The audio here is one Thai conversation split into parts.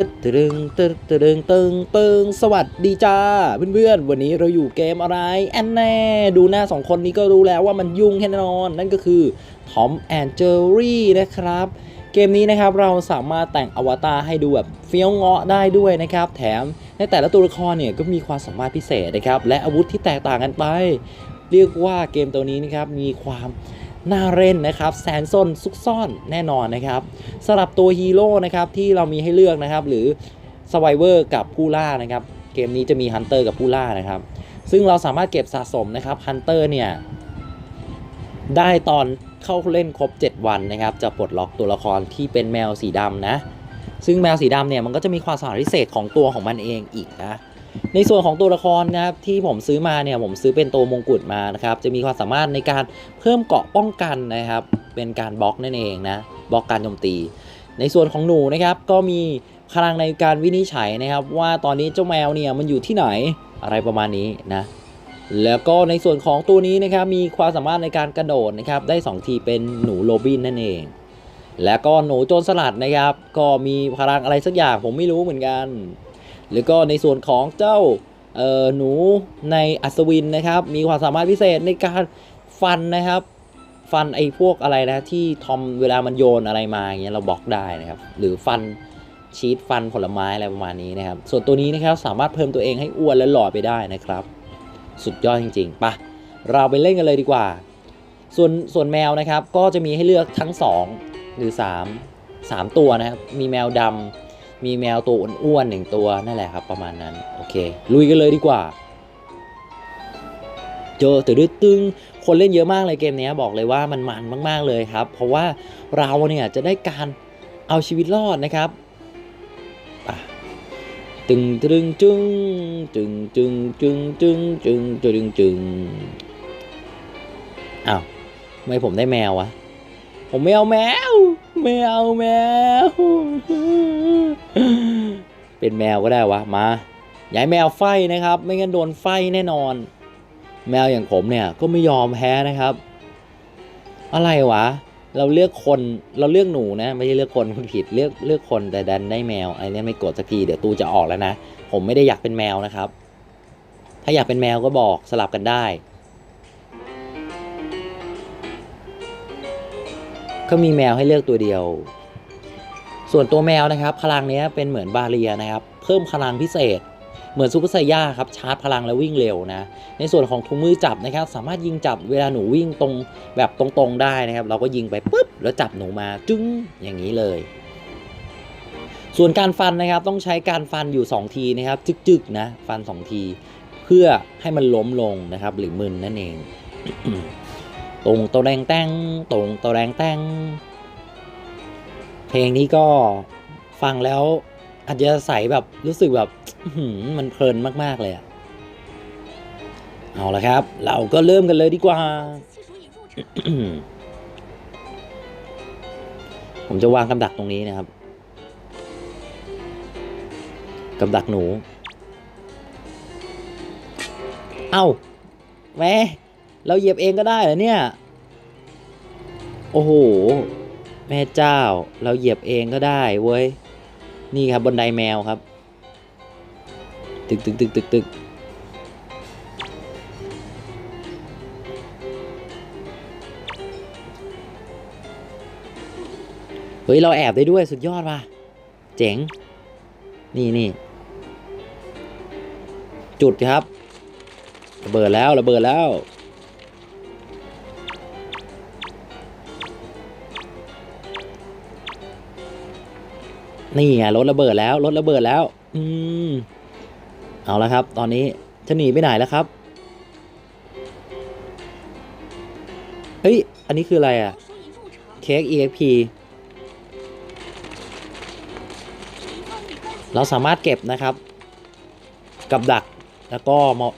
ตึงตึงตึงตึงตึงตึงสวัสดีจ้าเพื่อนๆ วันนี้เราอยู่เกมอะไรแอนแน่ดูหน้าสองคนนี้ก็รู้แล้วว่ามันยุ่งแน่นอน นั่นก็คือทอมแอนเจอรี่นะครับ เกมนี้นะครับเราสามารถแต่งอวตารให้ดูแบบเฟี้ยวเงาะได้ด้วยนะครับ แถมในแต่ละตัวละครเนี่ยก็มีความสามารถพิเศษนะครับ และอาวุธที่แตกต่างกันไป เรียกว่าเกมตัวนี้นะครับมีความ น่าเล่นนะครับแสนซ่อนซุกซ่อนแน่นอนนะครับสำหรับตัวฮีโร่นะครับที่เรามีให้เลือกนะครับหรือสไวเวอร์กับผู้ล่านะครับเกมนี้จะมีฮันเตอร์กับผู้ล่านะครับซึ่งเราสามารถเก็บสะสมนะครับฮันเตอร์เนี่ยได้ตอนเข้าเล่นครบ 7 วันนะครับจะปลดล็อกตัวละครที่เป็นแมวสีดำนะ ซึ่งแมวสีดำเนี่ยมันก็จะมีความสามารถพิเศษของตัวของมันเองอีกนะ ในส่วนของตัวละครนะครับที่ผมซื้อมาเนี่ยผมซื้อเป็นตัวมงกุฎมานะครับจะมีความสามารถในการเพิ่มเกาะป้องกันนะครับ เป็นการบล็อกนั่นเองนะบล็อกการโจมตี ในส่วนของหนูนะครับก็มีพลังในการวินิจฉัยนะครับ ว่าตอนนี้เจ้าแมวเนี่ยมันอยู่ที่ไหนอะไรประมาณนี้นะแล้วก็ในส่วนของตัวนี้นะครับมีความสามารถในการกระโดดนะครับได้ 2 ทีเป็นหนูโรบินนั่นเอง แล้วก็หนูโจรสลัดนะครับ ก็มีพลังอะไรสักอย่างผมไม่รู้เหมือนกัน แล้วก็ในส่วนของเจ้าเอ่อหนูในอัศวินนะครับ มีความสามารถพิเศษในการฟันนะครับ ฟันไอ้พวกอะไรนะที่ทอมเวลามันโยนอะไรมาอย่างเงี้ยเราบล็อกได้นะครับ หรือฟันชีสฟันผลไม้อะไรประมาณนี้นะครับ ส่วนตัวนี้นะครับสามารถเพิ่มตัวเองให้อ้วนและหล่อไปได้นะครับ สุดยอดจริงๆปะเราไปเล่นกันเลยดีกว่า ส่วนส่วนแมวนะครับก็จะมีให้เลือกทั้ง 2 หรือ 3 3 ตัวนะครับ มีแมวดำ มีแมวตัวอ้วนๆหนึ่งตัวนั่นแหละครับ ประมาณนั้น โอเค ลุยกันเลยดีกว่า เจอตืดตึงคนเล่นเยอะมากเลยเกมนี้บอกเลยว่ามันมันมาก ๆเลยครับ เพราะว่าเราเนี่ยจะได้การเอาชีวิตรอดนะครับอะตึงตึงจึงจึงจึงจึงจึงจึงจึงจึงอ้าวทำไมผมได้แมววะผมไม่เอาแมว ไม่เอาแมว เป็นแมวก็ได้วะ มาอย่าแมวไฟนะครับ ไม่งั้นโดนไฟแน่นอน แมวอย่างผมเนี่ยก็ไม่ยอมแพ้นะครับ อะไรวะ เราเลือกคนเราเลือกหนูนะ ไม่ใช่เลือกคนคุณผิดเลือกเลือกคนแต่ดันได้แมวไอ้เนี่ยไม่กดสักทีเดี๋ยวตูจะออกแล้วนะ ผมไม่ได้อยากเป็นแมวนะครับ ถ้าอยากเป็นแมวก็บอกสลับกันได้ ก็มีแมวให้เลือกตัวเดียว ส่วนตัวแมวนะครับ พลังนี้เป็นเหมือนบาเรียนะครับ เพิ่มพลังพิเศษ เหมือนซูเปอร์ไซย่าครับชาร์จพลังแล้ววิ่งเร็วนะ ในส่วนของถุงมือจับนะครับ สามารถยิงจับเวลาหนูวิ่งตรงแบบตรงๆได้นะครับ เราก็ยิงไปปุ๊บแล้วจับหนูมาจึ้งอย่างนี้เลย ส่วนการฟันนะครับต้องใช้การฟันอยู่ 2 ทีนะครับจึกๆนะฟัน 2 ที เพื่อให้มันล้มลงนะครับ หรือมึนนั่นเอง ตรงตะแรงแต้งตรงตะแรงแต้งเพลงนี้ก็ฟังแล้วอาจจะใสแบบรู้สึกแบบมันเพลินมาก ๆ เลยอะเอาละครับ เราก็เริ่มกันเลยดีกว่า ผมจะวางกำดักตรงนี้นะครับกำดักหนู เอ้าแม่ เราเหยียบเองก็ได้เหรอเนี่ย โอ้โห แม่เจ้า เราเหยียบเองก็ได้เว้ย นี่ครับบนไดแมวครับ ตึกตึกตึกตึกตึกเฮ้ย เราแอบได้ด้วยสุดยอดว่ะ เจ๋ง นี่นี่จุดครับ ระเบิดแล้ว ระเบิดแล้ว นี่ไงรถระเบิดแล้วรถระเบิดแล้ว อืมเอาละครับ ตอนนี้จะหนีไปไหนแล้วครับเฮ้ยอันนี้คืออะไรอะเค้ก EXP เราสามารถเก็บนะครับ กับดักแล้วก็มา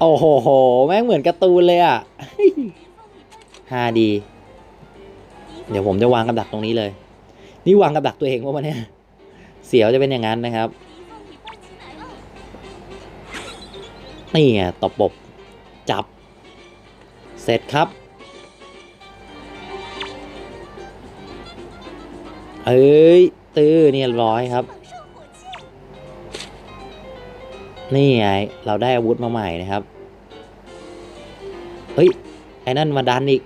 โอ้โหโห แม่งเหมือนการ์ตูนเลยอะฮาดีเดี๋ยวผมจะวางกับดักตรงนี้เลย นี่วางกับดักตัวเองว่ามันเนี่ยเสียวจะเป็นอย่างนั้นนะครับนี่ไงตบปบจับ เสร็จครับ เอ้ย ตื้อเนี่ยร้อยครับ นี่ไง เราได้อาวุธมาใหม่นะครับ เฮ้ย ไอ้นั่นมาดันอีก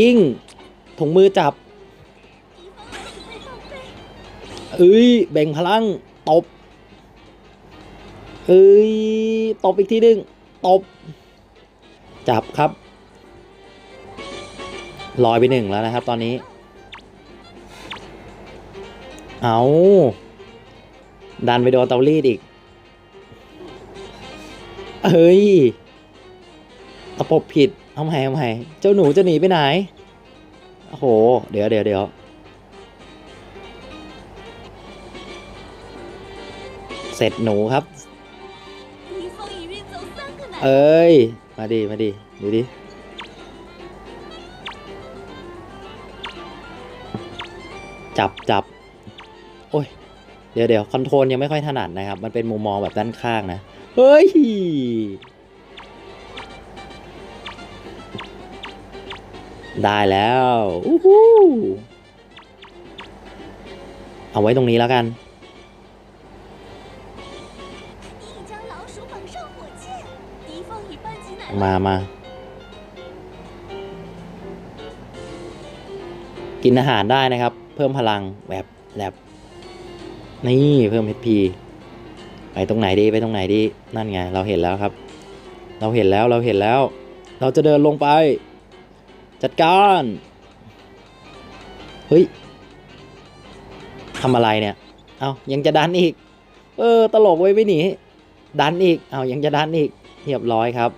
ยิ่งถุงมือจับเอ้ยแบ่งพลังตบเอ้ยตบอีกทีหนึ่งตบ จับครับลอยไปหนึ่งแล้วนะครับตอนนี้ เอาดันไปโดนเตารีดอีก เฮ้ยตะปบผิด เอาใหม่เอาใหม่เจ้าหนูจะหนีไปไหน โอ้โห เดี๋ยวเดี๋ยวเดี๋ยวเสร็จหนูครับ เอ้ย มาดีมาดีดูดิ จับจับโอ้ย เดี๋ยวเดี๋ยวคอนโทรลยังไม่ค่อยถนัดนะครับ มันเป็นมุมมองแบบด้านข้างนะ เฮ้ย ได้แล้วอู้หูเอาไว้ตรงนี้แล้วกัน มามา กินอาหารได้นะครับ เพิ่มพลังแบบแบบนี่เพิ่ม HP ไปตรงไหนดีไปตรงไหนดี นั่นไง เราเห็นแล้วครับ เราเห็นแล้วเราเห็นแล้ว เราจะเดินลงไป จัดการ เฮ้ยทำอะไรเนี่ย เอายังจะดันอีก เออ ตลกไว้ไม่หนี ดันอีก เอายังจะดันอีก เรียบร้อยครับ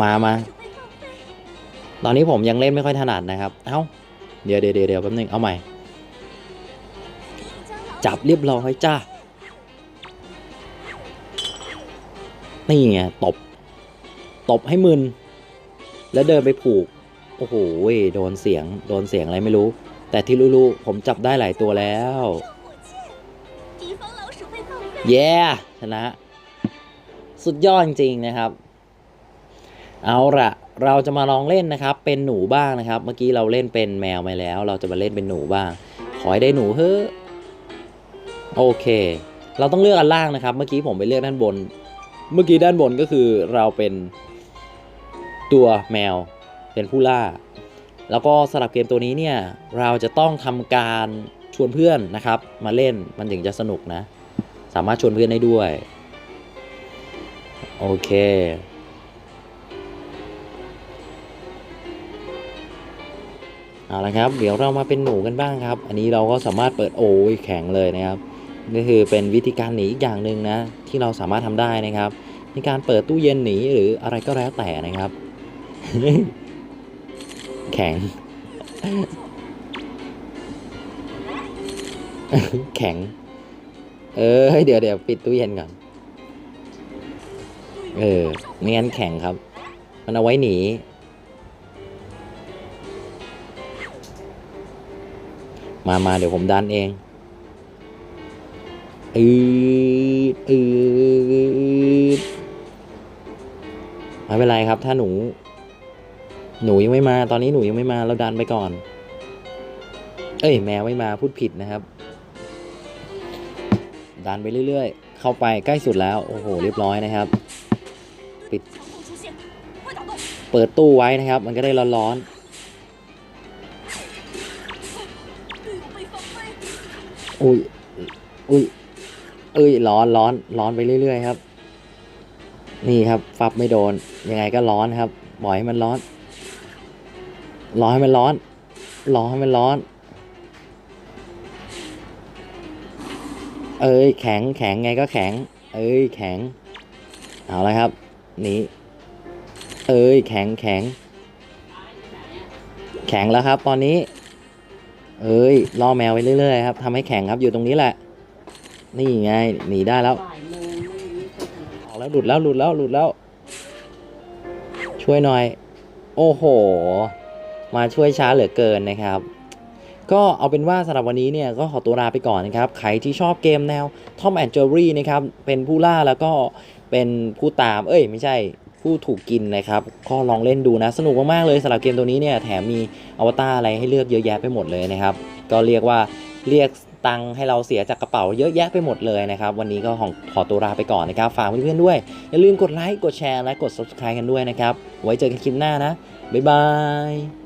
มา มา ตอนนี้ผมยังเล่นไม่ค่อยถนัดนะครับ เอา้า เดี๋ยวเดี๋ยวเดี๋ยวแป๊บนึง เอาใหม่ จับเรียบร้อยจ้านี่ไงตบ ตบให้มึน แล้วเดินไปผูก โอ้โหโดนเสียง โดนเสียงอะไรไม่รู้ แต่ที่รู้ๆผมจับได้หลายตัวแล้ว เย้ชนะ สุดยอดจริงๆนะครับ เอาละเราจะมาลองเล่นนะครับ เป็นหนูบ้างนะครับ เมื่อกี้เราเล่นเป็นแมวไปแล้ว เราจะมาเล่นเป็นหนูบ้าง ขอให้ได้หนูเฮ้อ โอเค เราต้องเลือกอันล่างนะครับ เมื่อกี้ผมไปเลือกด้านบน เมื่อกี้ด้านบนก็คือเราเป็นตัวแมวเป็นผู้ล่า แล้วก็สำหรับเกมตัวนี้เนี่ยเราจะต้องทำการชวนเพื่อนนะครับ มาเล่นมันถึงจะสนุกนะ สามารถชวนเพื่อนได้ด้วย โอเคเอาละครับ เดี๋ยวเรามาเป็นหนูกันบ้างครับ อันนี้เราก็สามารถเปิดโอ้ยแข็งเลยนะครับ นี่คือเป็นวิธีการหนีอีกอย่างหนึ่งนะที่เราสามารถทำได้นะครับ ในการเปิดตู้เย็นหนีหรืออะไรก็แล้วแต่นะครับ แข็ง แข็ง เออเดี๋ยวเดี๋ยวปิดตู้เย็นก่อนเออไม่งั้นแข็งครับ มันเอาไว้หนีมามาเดี๋ยวผมดันเอง อืดอืดไม่เป็นไรครับ ถ้าหนู หนูยังไม่มา ตอนนี้หนูยังไม่มา เราดันไปก่อน เอ้ย แมวไม่มาพูดผิดนะครับ ดันไปเรื่อยๆ เข้าไปใกล้สุดแล้ว โอ้โห เรียบร้อยนะครับ ปิด เปิดตู้ไว้นะครับ มันก็ได้ร้อนๆอุ้ยอุ้ย เอ้ยร้อนร้อนร้อนไปเรื่อยๆครับ นี่ครับฟับไม่โดน ยังไงก็ร้อนครับปล่อยให้มันร้อนร้อนให้มันร้อนร้อนให้มันร้อน เอ้ยแข็งแข็งไงก็แข็ง เอ้ยแข็ง เอาละครับนี่เอ้ยแข็งแข็ง แข็งแล้วครับ ตอนนี้ เอ้ยล่อแมวไปเรื่อยๆครับทำให้แข็งครับอยู่ตรงนี้แหละ นี่ไงหนีได้แล้ว บ่ายโมงออกแล้วหลุดแล้วหลุดแล้วหลุดแล้ว ช่วยหน่อย โอ้โห มาช่วยช้าเหลือเกินนะครับ ก็เอาเป็นว่าสำหรับวันนี้เนี่ยก็ขอตัวลาไปก่อนนะครับ ใครที่ชอบเกมแนว Tom and Jerry นะครับ เป็นผู้ล่าแล้วก็เป็นผู้ตาม เอ้ย ไม่ใช่ผู้ถูกกินนะครับ ก็ลองเล่นดูนะ สนุกมากๆเลยสำหรับเกมตัวนี้เนี่ยแถมมีอวตารอะไรให้เลือกเยอะแยะไปหมดเลยนะครับ ก็เรียกว่าเรียก ตังค์ให้เราเสียจากกระเป๋าเยอะแยะไปหมดเลยนะครับ วันนี้ก็ขอขอตัวลาไปก่อนนะครับ ฝากเพื่อนๆด้วย อย่าลืมกดไลค์ กดแชร์ และกด subscribe กันด้วยนะครับ ไว้เจอกันคลิปหน้านะ บ๊ายบาย